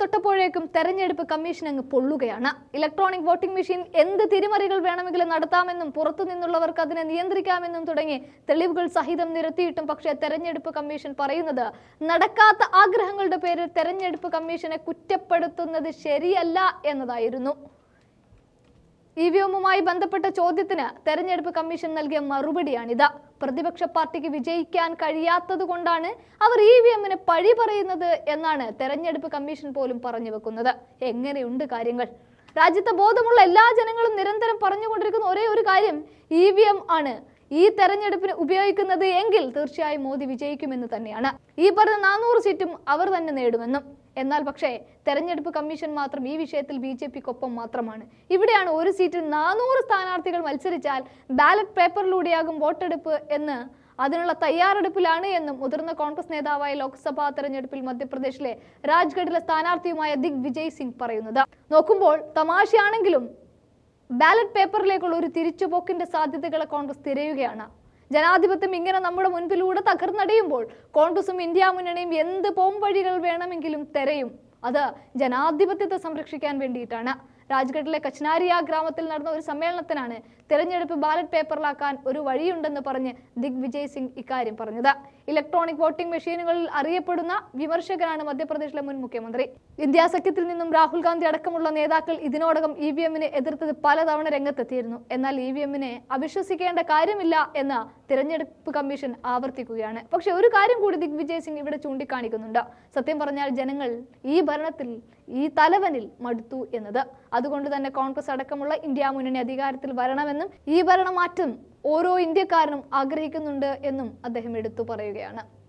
തൊട്ടപ്പോഴേക്കും തെരഞ്ഞെടുപ്പ് കമ്മീഷൻ അങ്ങ് പൊള്ളുകയാണ്. Electronic voting machine എന്ത് തിരിമറികൾ വേണമെങ്കിലും നടത്താമെന്നും പുറത്തു നിന്നുള്ളവർക്ക് അതിനെ നിയന്ത്രിക്കാമെന്നും തുടങ്ങി തെളിവുകൾ സഹിതം നിരത്തിയിട്ടും പക്ഷേ തെരഞ്ഞെടുപ്പ് കമ്മീഷൻ പറയുന്നത് നടക്കാത്ത ആഗ്രഹങ്ങളുടെ പേരിൽ തെരഞ്ഞെടുപ്പ് കമ്മീഷനെ കുറ്റപ്പെടുത്തുന്നത് ശരിയല്ല എന്നതായിരുന്നു. ഇ വി എമ്മുമായി ബന്ധപ്പെട്ട ചോദ്യത്തിന് തെരഞ്ഞെടുപ്പ് കമ്മീഷൻ നൽകിയ മറുപടിയാണിത്. പ്രതിപക്ഷ പാർട്ടിക്ക് വിജയിക്കാൻ കഴിയാത്തത് കൊണ്ടാണ് അവർ ഇ വി എമ്മിന് പഴി പറയുന്നത് എന്നാണ് തെരഞ്ഞെടുപ്പ് കമ്മീഷൻ പോലും പറഞ്ഞു വെക്കുന്നത്. എങ്ങനെയുണ്ട് കാര്യങ്ങൾ? രാജ്യത്തെ ബോധമുള്ള എല്ലാ ജനങ്ങളും നിരന്തരം പറഞ്ഞുകൊണ്ടിരിക്കുന്ന ഒരേ ഒരു കാര്യം ഇ വി എം ആണ്. ഈ തെരഞ്ഞെടുപ്പിന് ഉപയോഗിക്കുന്നത് എങ്കിൽ തീർച്ചയായും മോദി വിജയിക്കുമെന്ന് തന്നെയാണ്. ഈ പറഞ്ഞ നാനൂറ് സീറ്റും അവർ തന്നെ നേടുമെന്നും. എന്നാൽ പക്ഷേ തെരഞ്ഞെടുപ്പ് കമ്മീഷൻ മാത്രം ഈ വിഷയത്തിൽ ബി ജെ പിക്കൊപ്പം മാത്രമാണ്. ഇവിടെയാണ് ഒരു സീറ്റിൽ നാനൂറ് സ്ഥാനാർത്ഥികൾ മത്സരിച്ചാൽ ബാലറ്റ് പേപ്പറിലൂടെയാകും വോട്ടെടുപ്പ് എന്ന് അതിനുള്ള തയ്യാറെടുപ്പിലാണ് എന്നും മുതിർന്ന കോൺഗ്രസ് നേതാവായ ലോക്സഭാ തെരഞ്ഞെടുപ്പിൽ മധ്യപ്രദേശിലെ രാജ്ഗഡിലെ സ്ഥാനാർത്ഥിയുമായ ദിഗ് വിജയ് സിംഗ് പറയുന്നത്. നോക്കുമ്പോൾ തമാശയാണെങ്കിലും ബാലറ്റ് പേപ്പറിലേക്കുള്ള ഒരു തിരിച്ചുപോക്കിന്റെ സാധ്യതകളെ കോൺഗ്രസ് തിരയുകയാണ്. ജനാധിപത്യം ഇങ്ങനെ നമ്മുടെ മുൻപിലൂടെ തകർന്നടിയുമ്പോൾ കോൺഗ്രസും ഇന്ത്യ മുന്നണിയും എന്ത് പോംവഴികൾ വേണമെങ്കിലും തെരയും. അത് ജനാധിപത്യത്തെ സംരക്ഷിക്കാൻ വേണ്ടിയിട്ടാണ്. രാജ്ഗഡിലെ കച്നാരിയ ഗ്രാമത്തിൽ നടന്ന ഒരു സമ്മേളനത്തിനാണ് തെരഞ്ഞെടുപ്പ് ബാലറ്റ് പേപ്പറിലാക്കാൻ ഒരു വഴിയുണ്ടെന്ന് പറഞ്ഞ് ദിഗ്വിജയ് സിംഗ് ഇക്കാര്യം പറഞ്ഞത്. ഇലക്ട്രോണിക് വോട്ടിംഗ് മെഷീനുകളിൽ അറിയപ്പെടുന്ന വിമർശകനാണ് മധ്യപ്രദേശിലെ മുൻ മുഖ്യമന്ത്രി. ഇന്ത്യ സഖ്യത്തിൽ നിന്നും രാഹുൽ ഗാന്ധി അടക്കമുള്ള നേതാക്കൾ ഇതിനോടകം ഇ വി എമ്മിനെ എതിർത്തത് പലതവണ രംഗത്തെത്തിയിരുന്നു. എന്നാൽ ഇ വി എമ്മിനെ അവിശ്വസിക്കേണ്ട കാര്യമില്ല എന്ന് തിരഞ്ഞെടുപ്പ് കമ്മീഷൻ ആവർത്തിക്കുകയാണ്. പക്ഷെ ഒരു കാര്യം കൂടി ദിഗ്വിജയ് സിംഗ് ഇവിടെ ചൂണ്ടിക്കാണിക്കുന്നുണ്ട്. സത്യം പറഞ്ഞാൽ ജനങ്ങൾ ഈ ഭരണത്തിൽ ഈ തലവനിൽ മടുത്തു എന്നത്. അതുകൊണ്ട് തന്നെ കോൺഗ്രസ് അടക്കമുള്ള ഇന്ത്യ മുന്നണി അധികാരത്തിൽ വരണമെന്നും ഈ ഭരണമാറ്റം ഓരോ ഇന്ത്യക്കാരനും ആഗ്രഹിക്കുന്നുണ്ട് എന്നും അദ്ദേഹം എടുത്തു പറയുകയാണ്.